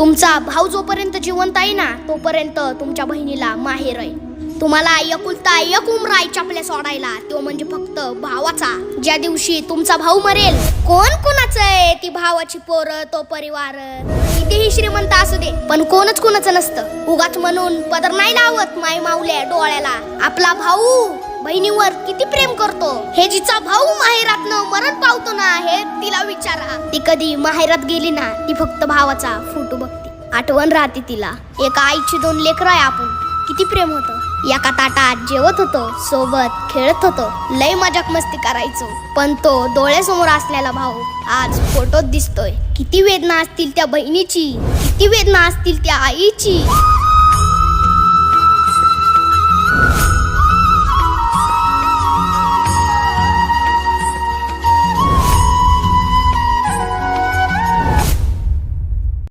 तुमचा भाऊ जोपर्यंत जिवंत आहे ना तोपर्यंत तुमच्या बहिणीला माहेर आहे. तुम्हाला एकुलता एक उमरा आई चपल्या सोडायला. तो म्हणजे फक्त भावाचा. ज्या दिवशी तुमचा भाऊ मरेल कोण कोणाचं आहे? ती भावाची पोरं तो परिवार कितीही श्रीमंत असू दे पण कोणच कोणाचं नसतं. उगाच म्हणून पदर नाही लावत माय माऊल्या डोळ्याला. आपला भाऊ बहिणीवर किती प्रेम करतो? हे जिचा भाऊ माहेरातनं मरण पावतो ना हे तिला विचारा. ती कधी माहेरात गेली ना ती फक्त भावाचा फोटो बघते. आठवण राहते तिला. एका आईची दोन लेकर आहे आपण. किती प्रेम होतं. एका ताटात जेवत होतो सोबत खेळत होतो. लय मजाक मस्ती करायचो. पण तो डोळ्यासमोर असलेला भाऊ आज फोटोत दिसतोय. किती वेदना असतील त्या बहिणीची. किती वेदना असतील त्या आईची.